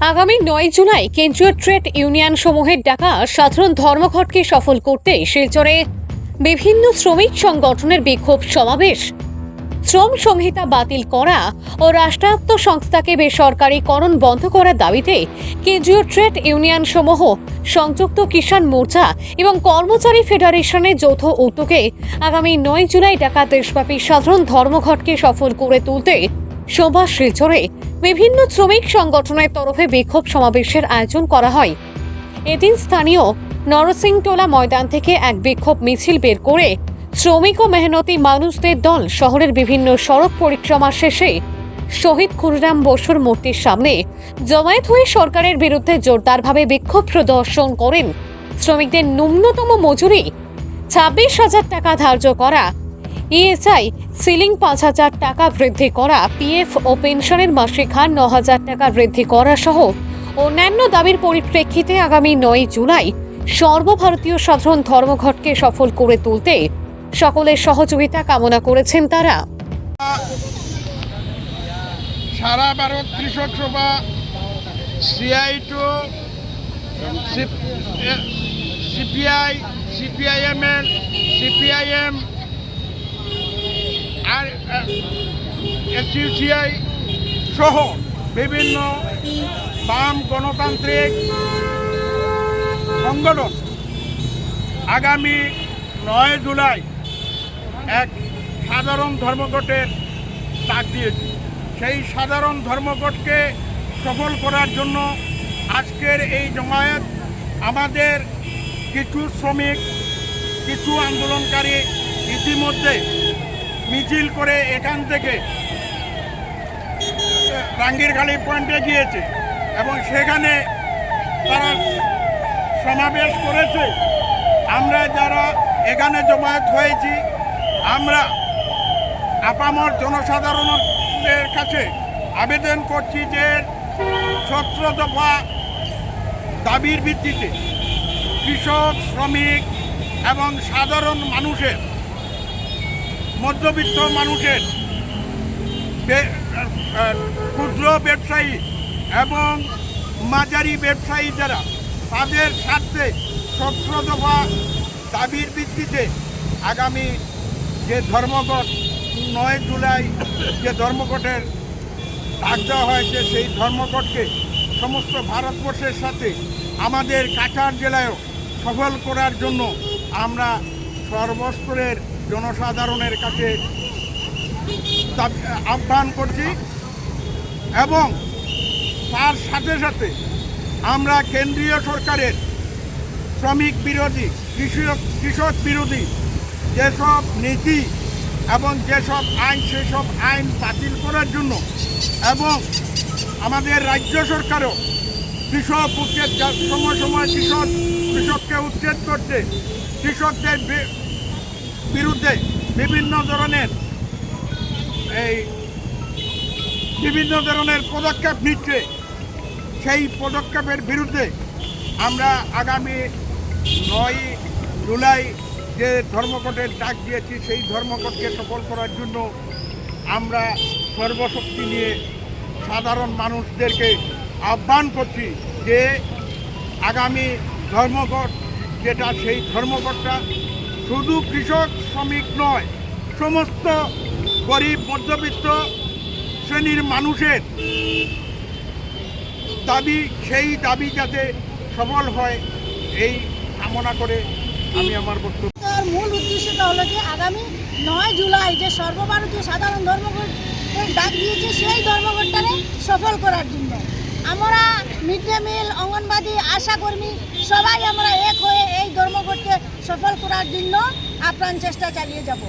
আগামী নয় জুলাই কেন্দ্রীয় ট্রেড ইউনিয়ন সমূহের ডাকা সাধারণ ধর্মঘটকে সফল করতে শিলচরে বিভিন্ন শ্রমিক সংগঠনের বিক্ষোভ সমাবেশ। শ্রম সংহিতা বাতিল করা ও রাষ্ট্রায়ত্ত সংস্থাকে বেসরকারীকরণ বন্ধ করার দাবিতে কেন্দ্রীয় ট্রেড ইউনিয়ন সমূহ সংযুক্ত কিষাণ মোর্চা এবং কর্মচারী ফেডারেশনের যৌথ উদ্যোগে আগামী নয় জুলাই ডাকা দেশব্যাপী সাধারণ ধর্মঘটকে সফল করে তুলতে সোমবার শিলচরে বিভিন্ন শ্রমিক সংগঠনের তরফে বিক্ষোভ সমাবেশের আয়োজন করা হয়। এদিন স্থানীয় নরসিংটোলা ময়দান থেকে এক বিক্ষোভ মিছিল বের করে শ্রমিক ও মেহনতি মানুষদের দল শহরের বিভিন্ন সড়ক পরিক্রমা শেষে শহীদ খুররাম বসুর মূর্তির সামনে জমায়েত হয়ে সরকারের বিরুদ্ধে জোরদারভাবে বিক্ষোভ প্রদর্শন করেন। শ্রমিকদের ন্যূনতম মজুরি ছাব্বিশ হাজার টাকা ধার্য করা ইএসআই সিলিং পাঁচ হাজার টাকা বৃদ্ধি করা, পিএফ ও পেনশনের মাসিক হার ন হাজার টাকা বৃদ্ধি করা সহ অন্যান্য দাবির পরিপ্রেক্ষিতে আগামী নয় জুলাই সর্বভারতীয় সাধারণ ধর্মঘটকে সফল করে তুলতে সকলের সহযোগিতা কামনা করেছেন তারা। সারা ভারত কৃষক সভা, CITU CPI, CPIML, CPIM আর এসইউসিআই সহ বিভিন্ন বাম গণতান্ত্রিক সংগঠন আগামী নয় জুলাই এক সাধারণ ধর্মঘটের ডাক দিয়েছি। সেই সাধারণ ধর্মঘটকে সফল করার জন্য আজকের এই জমায়েত আমাদের কিছু শ্রমিক, কিছু আন্দোলনকারী ইতিমধ্যে মিছিল করে এখান থেকে রাঙ্গিরখালি পয়েন্টে গিয়েছে এবং সেখানে তারা সমাবেশ করেছে। আমরা যারা এখানে জমায়েত হয়েছি, আমরা আপামর জনসাধারণের কাছে আবেদন করছি যে সতেরো দফা দাবির ভিত্তিতে কৃষক, শ্রমিক এবং সাধারণ মানুষের মধ্যবিত্ত মানুষের ক্ষুদ্র ব্যবসায়ী এবং মাঝারি ব্যবসায়ী যারা, তাদের স্বার্থে সতেরো দফা দাবির ভিত্তিতে আগামী যে ধর্মঘট, নয় জুলাই যে ধর্মঘটের ডাক দেওয়া হয়েছে, সেই ধর্মঘটকে সমস্ত ভারতবর্ষের সাথে আমাদের কাছাড় জেলায়ও সফল করার জন্য আমরা সর্বস্তরের জনসাধারণের কাছে আহ্বান করছি এবং তার সাথে সাথে আমরা কেন্দ্রীয় সরকারের শ্রমিক বিরোধী, কৃষক কৃষক বিরোধী যেসব নীতি এবং যেসব আইন, সেসব আইন বাতিল করার জন্য এবং আমাদের রাজ্য সরকারও কৃষক উচ্ছেদ সময় সময় কৃষক, কৃষককে উচ্ছেদ করতে কৃষকদের বিরুদ্ধে বিভিন্ন ধরনের এই বিভিন্ন ধরনের পদক্ষেপ নিচ্ছে। সেই পদক্ষেপের বিরুদ্ধে আমরা আগামী নয় জুলাই যে ধর্মঘটের ডাক দিয়েছি, সেই ধর্মঘটকে সফল করার জন্য আমরা সর্বশক্তি নিয়ে সাধারণ মানুষদেরকে আহ্বান করছি যে আগামী ধর্মঘট যেটা, সেই ধর্মঘটটা শুধু কৃষক, শ্রমিক নয়, সমস্ত গরিব, মধ্যবিত্ত শ্রেণির মানুষের দাবি, সেই দাবি যাতে সফল হয়, এই কামনা করে আমি আমার বক্তব্য তার মূল উদ্দেশ্যটা হলো যে আগামী নয় জুলাই যে সর্বভারতীয় সাধারণ ধর্মঘটের ডাক দিয়েছে, সেই ধর্মঘটটারে সফল করার জন্য। আমরা মিড ডে মিল অঙ্গনবাদী আশাকর্মী সবাই আমরা এক হয়ে এই ধর্মঘটকে সফল করার জন্য আপ্রাণ চেষ্টা চালিয়ে যাব।